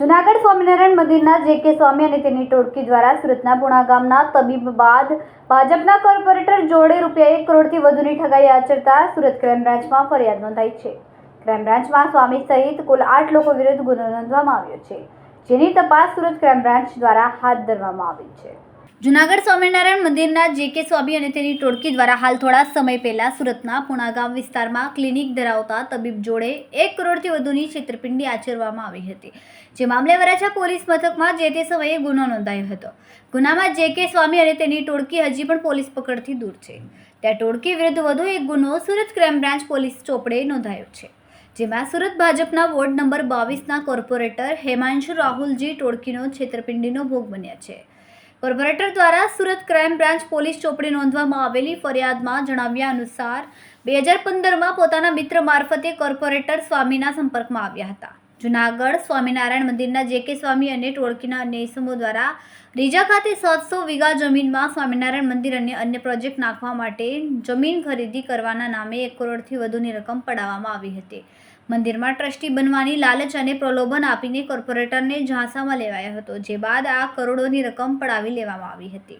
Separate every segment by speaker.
Speaker 1: જુનાગઢ સ્વામિનારાયણ મંદિરના જે કે સ્વામી અને તેની ટોળકી દ્વારા સુરતના પુણા ગામના તબીબ બાદ ભાજપના કોર્પોરેટર જોડે રૂપિયા એક કરોડથી વધુની ઠગાઈ આચરતા સુરત ક્રાઇમ બ્રાન્ચમાં ફરિયાદ નોંધાઈ છે. ક્રાઇમ બ્રાન્ચમાં સ્વામી સહિત કુલ આઠ લોકો વિરુદ્ધ ગુનો નોંધવામાં આવ્યો છે, જેની તપાસ સુરત ક્રાઇમ બ્રાન્ચ દ્વારા હાથ ધરવામાં આવી છે. જુનાગઢ સ્વામિનારાયણ મંદિરના જે કે સ્વામી અને તેની ટોળકી દ્વારા હાલ થોડા સમય પહેલા સુરતના પુણાગામ વિસ્તારમાં ક્લિનિક ધરાવતા તબીબ જોડે એક કરોડથી વધુની છેતરપિંડી આચરવામાં આવી હતી. જે મામલે વરાછા પોલીસ મથકમાં જે તે સમયે ગુનો નોંધાયો હતો. ગુનામાં જે કે સ્વામી અને તેની ટોળકી હજી પણ પોલીસ પકડથી દૂર છે. ત્યાં ટોળકી વિરુદ્ધ વધુ એક ગુનો સુરત ક્રાઇમ બ્રાન્ચ પોલીસ ચોપડે નોંધાયો છે. જેમાં સુરત ભાજપના વોર્ડ નંબર બાવીસના કોર્પોરેટર હેમાંશુ રાહુલજી ટોળકીનો છેતરપિંડીનો ભોગ બન્યા છે. કોર્પોરેટર દ્વારા સુરત ક્રાઇમ બ્રાન્ચ પોલીસ ચોપડે નોંધવામાં આવેલી ફરિયાદમાં જણાવ્યા અનુસાર, બે હજાર પંદરમાં પોતાના મિત્ર મારફતે કોર્પોરેટર સ્વામીના સંપર્કમાં આવ્યા હતા. જુનાગઢ સ્વામિનારાયણ મંદિરના જે કે સ્વામી અને ટોળકીના અન્ય ઇસમો દ્વારા રીજા ખાતે સાતસો વીઘા જમીનમાં સ્વામિનારાયણ મંદિર અને અન્ય પ્રોજેક્ટ નાખવા માટે જમીન ખરીદી કરવાના નામે એક કરોડથી વધુની રકમ પડાવવામાં આવી હતી. મંદિરમાં ટ્રસ્ટી બનવાની લાલચ અને પ્રલોભન આપીને કોર્પોરેટરને ઝાંસામાં લેવાયો હતો, જે બાદ આ કરોડોની રકમ પડાવી લેવામાં આવી હતી.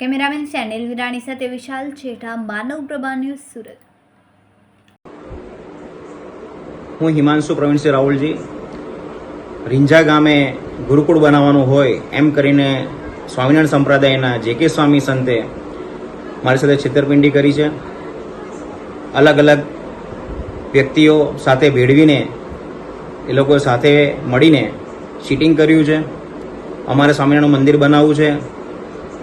Speaker 1: કેમેરામેન સેનેલ વિરાણી સાથે વિશાલ છેઠા માનવ પ્રભા ન્યૂઝ સુરત.
Speaker 2: હું હિમાંશુ પ્રવીણસિંહ રાહુલજી. રીંઝા ગામે ગુરુકુળ બનાવવાનું હોય એમ કરીને સ્વામિનારાયણ સંપ્રદાયના જે કે સ્વામી સંતે મારી સાથે છેતરપિંડી કરી છે. અલગ અલગ વ્યક્તિઓ સાથે ભેળવીને, એ લોકો સાથે મળીને ચીટિંગ કર્યું છે. અમારે સ્વામિનારાયણ મંદિર બનાવવું છે.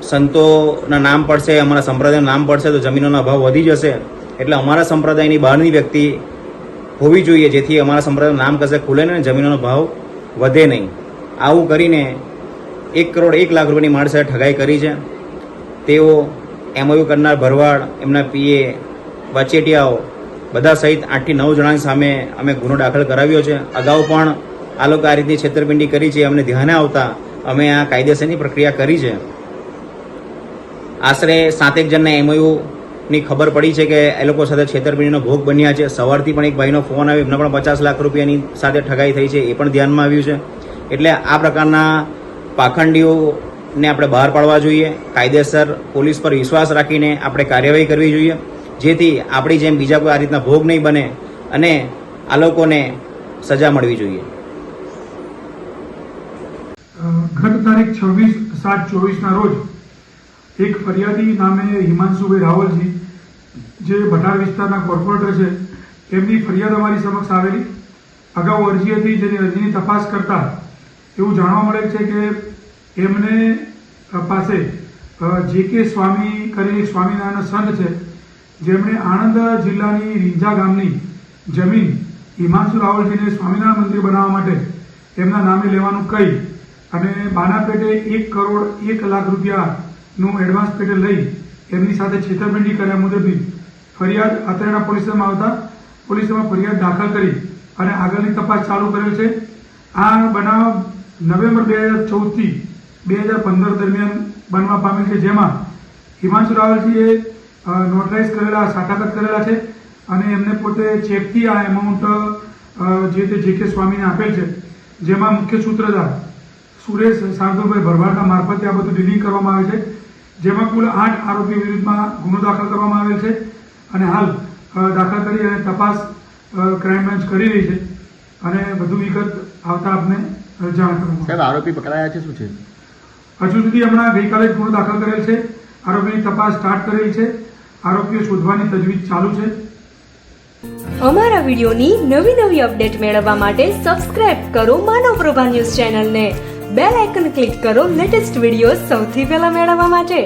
Speaker 2: સંતોના નામ પડશે, અમારા સંપ્રદાયનું નામ પડશે, તો જમીનોનો અભાવ વધી જશે. એટલે અમારા સંપ્રદાયની બહારની વ્યક્તિ હોવી જોઈએ, જેથી અમારા સંપ્રદાયનું નામ કશે ખુલે ને જમીનોનો ભાવ વધે નહીં. આવું કરીને એક કરોડ એક લાખ રૂપિયાની માણસે ઠગાઈ કરી છે. તેઓ એમઓયુ કરનાર ભરવાડ, એમના પીએ વચેટિયાઓ બધા સહિત આઠથી નવ જણાની સામે અમે ગુનો દાખલ કરાવ્યો છે. અગાઉ પણ આ લોકો આ રીતની છેતરપિંડી કરી છે. અમને ધ્યાને આવતા અમે આ કાયદેસરની પ્રક્રિયા કરી છે. આશરે સાતેક જણને એમઓયુની ખબર પડી છે કે એ લોકો સાથે છેતરપિંડીનો ભોગ બન્યા છે. સવારથી પણ એક ભાઈનો ફોન આવ્યો. એમને પણ પચાસ લાખ રૂપિયાની સાથે ઠગાઈ થઈ છે એ પણ ધ્યાનમાં આવ્યું છે. એટલે આ પ્રકારના પાખંડીઓને આપણે બહાર પાડવા જોઈએ. કાયદેસર પોલીસ પર વિશ્વાસ રાખીને આપણે કાર્યવાહી કરવી જોઈએ. જેથી આપણી જેમ બીજા કોઈ આ રીતના ભોગ નહીં બને અને આ લોકોને સજા મળવી જોઈએ.
Speaker 3: ગત તારીખ છવ્વીસ સાત ચોવીસના રોજ એક ફરિયાદી નામે હિમાંશુભાઈ રાવલજી, જે ભટાર વિસ્તારના કોર્પોરેટર છે એમની ફરિયાદ અમારી સમક્ષ આવેલી. અગાઉ અરજી હતી જેની અરજીની તપાસ કરતા એવું જાણવા મળે છે કે એમને પાસે જે કે સ્વામી કરીને સ્વામિનારાયણ સંત છે જેમણે આણંદ જિલ્લાની રીંઝા ગામની જમીન હિમાંશુ રાવલજીને સ્વામિનારાયણ મંદિર બનાવવા માટે એમના નામે લેવાનું કહી અને બાનાપેટે એક કરોડ એક લાખ રૂપિયાનું એડવાન્સ પેટે લઈ એમની સાથે છેતરપિંડી કર્યા મુજબની ફરિયાદ અત્રેના પોલીસમાં આવતા પોલીસમાં ફરિયાદ દાખલ કરી અને આગળની તપાસ ચાલુ કરેલ છે. આ બનાવ નવેમ્બર બે હજાર ચૌદથી બે હજાર પંદર દરમિયાન બનવા પામેલ છે. જેમાં હિમાંશુ રાવલજીએ નોટરાઇઝ કરેલા સાટાગત કરેલા છે અને એમને પોતે ચેકથી આ એમાઉન્ટ જે તે જે કે સ્વામીને આપેલ છે જેમાં મુખ્ય સૂત્રધાર સુરેશ શાંતુભાઈ ભરવાડના મારફતે આ બધું ડીલિંગ કરવામાં આવે છે જેમાં કુલ આઠ આરોપી વિરુદ્ધમાં ગુનો દાખલ કરવામાં આવેલ છે અને હાલ દાખલ કરી અને તપાસ ક્રાઇમ બ્રાન્ચ કરી રહી છે અને વધુ વિગત આવતા આપને જાણ કરવામાં
Speaker 4: સાહેબ આરોપી પકડાયા છે શું છે?
Speaker 3: હજુ સુધી હમણાં ગઈકાલે જ ગુનો દાખલ કરેલ છે. આરોપીની તપાસ સ્ટાર્ટ કરેલ છે. આરોપીઓ શોધવાની તજવીજ ચાલુ છે?
Speaker 5: અમારા વિડિયોની નવી નવી અપડેટ મેળવવા માટે સબસ્ક્રાઇબ કરો માનવ પ્રભા ન્યૂઝ ચેનલને. બેલ આઇકન ક્લિક કરો લેટેસ્ટ વીડિયો સૌથી પહેલા મેળવવા માટે.